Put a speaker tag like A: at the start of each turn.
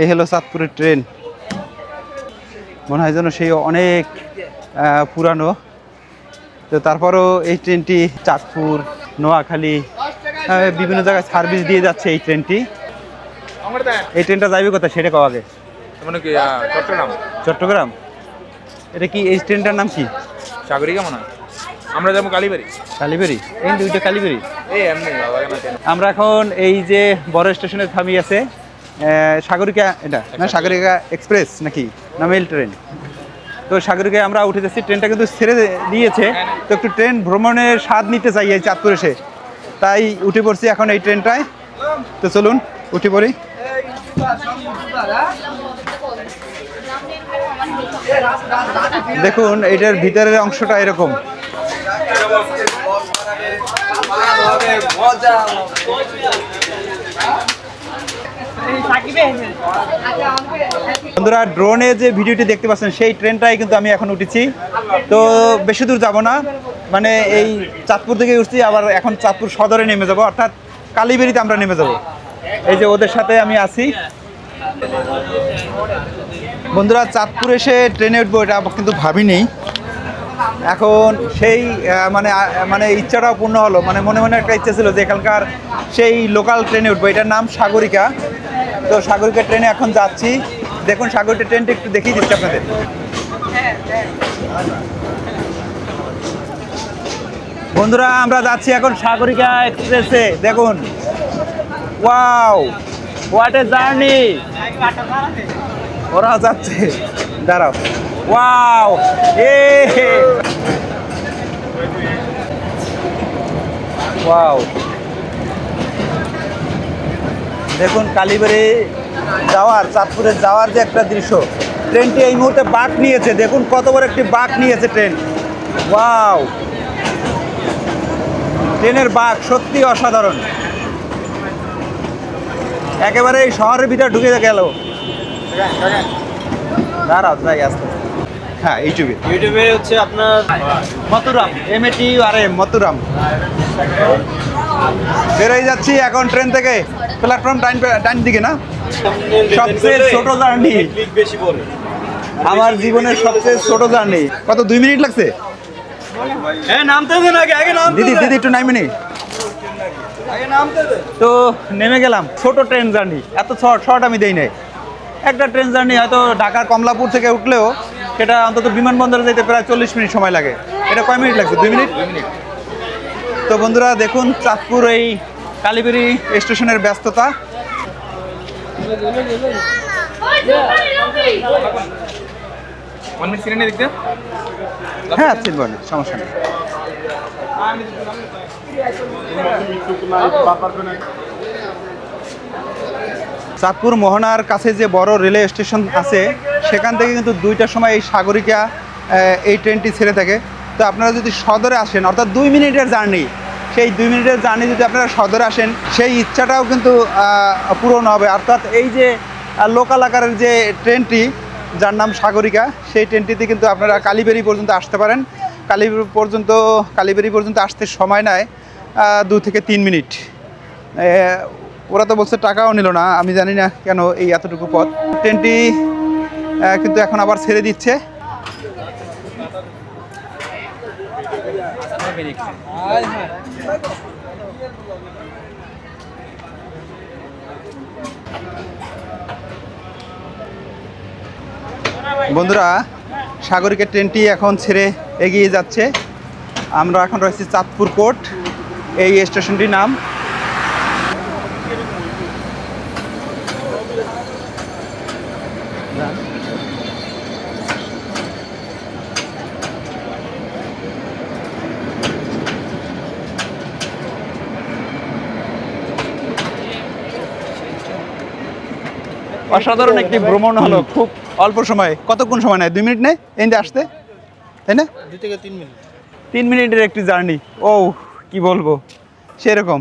A: এই হলো চাঁদপুরের ট্রেন। মনে হয় যেন সেই অনেক পুরানো। তো তারপরও এই ট্রেনটি চাঁদপুর নোয়াখালী বিভিন্ন জায়গায় সার্ভিস দিয়ে যাচ্ছে এই ট্রেনটি। এই ট্রেনটা যাবে কোথায় সেটা কও আগে।
B: মানে কি চট্টগ্রাম?
A: চট্টগ্রাম? এটা কি এই ট্রেনটার নাম কি?
B: সাগরিকা মনে হয়? আমরা যাব কালীবাড়ি।
A: কালীবেরি এই দুইটা
B: চেন
A: আমরা এখন এই যে বড় স্টেশনে থামি আছে সাগরিকা এটা না সাগরিকা। এক্সপ্রেস নাকি? না মেল ট্রেন। তো সাগরিকায় আমরা উঠে যাচ্ছি ট্রেনটা কিন্তু ছেড়ে দিয়েছে। তো একটু ট্রেন ভ্রমণের স্বাদ নিতে চাই এই চাঁদপুর এসে। তাই উঠে পড়ছি এখন এই ট্রেনটায়। তো চলুন উঠে পড়ি। দেখুন এটার ভিতরের অংশটা এরকম। বন্ধুরা ড্রোনে যে ভিডিওটি দেখতে পাচ্ছেন, সেই ট্রেনটাই কিন্তু আমি এখন উঠেছি। তো বেশি দূর যাব না। মানে এই চাঁদপুর থেকে উঠছি, আবার এখন চাঁদপুর সদরে নেমে যাব। অর্থাৎ কালীবেরিতে আমরা নেমে যাব। এই যে ওদের সাথে আমি আছি। বন্ধুরা, চাঁদপুর এসে ট্রেনে উঠবো, এটা কিন্তু ভাবিনি। এখন সেই মানে মানে ইচ্ছাটাও পূর্ণ হলো। মানে মনে মনে একটা ইচ্ছা ছিল যে এখানকার সেই লোকাল ট্রেনে উঠবো। এটার নাম সাগরিকা। তো সাগরিকা ট্রেনে এখন যাচ্ছি। দেখুন, সাগরিকা ট্রেনটা একটু দেখিয়ে দিচ্ছি আপনাদের। বন্ধুরা, আমরা যাচ্ছি এখন সাগরিকা এক্সপ্রেসে। দেখুন। ওয়াও হোয়াট এ জার্নি ওরা যাচ্ছে। দাঁড়াও। ওয়াও, এ! ওয়াও। দেখুন, কালীবাড়ি যাওয়ার, চাঁদপুরে যাওয়ার যে একটা দৃশ্য, ট্রেনটি এই মুহূর্তে বাঁক নিয়েছে। দেখুন কত বড় একটি বাঁক নিয়েছে ট্রেন। ওয়াও! ট্রেনের বাঁক সত্যি অসাধারণ। একেবারে এই শহরের ভিতরে ঢুকে গেল। দাঁড়াও, যাই আসতে। হ্যাঁ ইউটিউবে
C: ইউটিউবে হচ্ছে আপনার
A: মথুরাম M A T R M মথুরাম। বেরোয় যাচ্ছি এখন ট্রেন থেকে। প্ল্যাটফর্ম টাইম টাইম দিকে না? সবচেয়ে ছোট জার্নি
C: বেশি পড়ে।
A: আমার জীবনের সবচেয়ে ছোট জার্নি কত দুই মিনিট লাগছে?
C: হ্যাঁ নামতে দেন আগে নামতে
A: দিদি। দিদি একটু
C: নামতে দেন
A: তো নেমে গেলাম ছোট ট্রেন জার্নি এত শর্ট শর্ট আমি দেই নাই। একটা ট্রেন জার্নি হয়তো ঢাকার কমলাপুর থেকে উঠলেও সেটা অন্তত বিমানবন্দরে যেতে প্রায় চল্লিশ মিনিট সময় লাগে। এটা কয় মিনিট লাগছে দুই মিনিট? তো বন্ধুরা দেখুন চাঁদপুর এই কালীবাড়ি স্টেশনের ব্যস্ততা। হ্যাঁ চিনব না সমস্যা নেই। চাঁদপুর মোহনার কাছে যে বড় রেলওয়ে স্টেশন আছে সেখান থেকে কিন্তু দুইটার সময় এই সাগরিকা এই ট্রেনটি ছেড়ে থাকে। তো আপনারা যদি সদরে আসেন, অর্থাৎ দুই মিনিটের জার্নি, সেই দুই মিনিটের জার্নি যদি আপনারা সদরে আসেন, সেই ইচ্ছাটাও কিন্তু পূরণ হবে। অর্থাৎ এই যে লোকাল আকারের যে ট্রেনটি, যার নাম সাগরিকা, সেই ট্রেনটিতে কিন্তু আপনারা কালীবেরি পর্যন্ত আসতে পারেন। কালীবেরি পর্যন্ত কালীবেরি পর্যন্ত আসতে সময় নেয় দু থেকে তিন মিনিট। ওরা তো বলছে টাকাও নিল না, আমি জানি না কেন এই এতটুকু পথ। ট্রেনটি কিন্তু এখন আবার ছেড়ে দিচ্ছে। বন্ধুরা সাগরিকের ট্রেনটি এখন ছেড়ে এগিয়ে যাচ্ছে। আমরা এখন রয়েছি চাঁদপুর কোর্ট। এই স্টেশনটির নাম অসাধারণ একটি ভ্রমণ হলো খুব অল্প সময়ে। কতক্ষণ সময় নেয়? দুই মিনিট নেয়? এনতে আসতে? তাই না?
C: দুই থেকে তিন মিনিট।
A: তিন মিনিটের একটি জার্নি। ও কি বলব? সেরকম।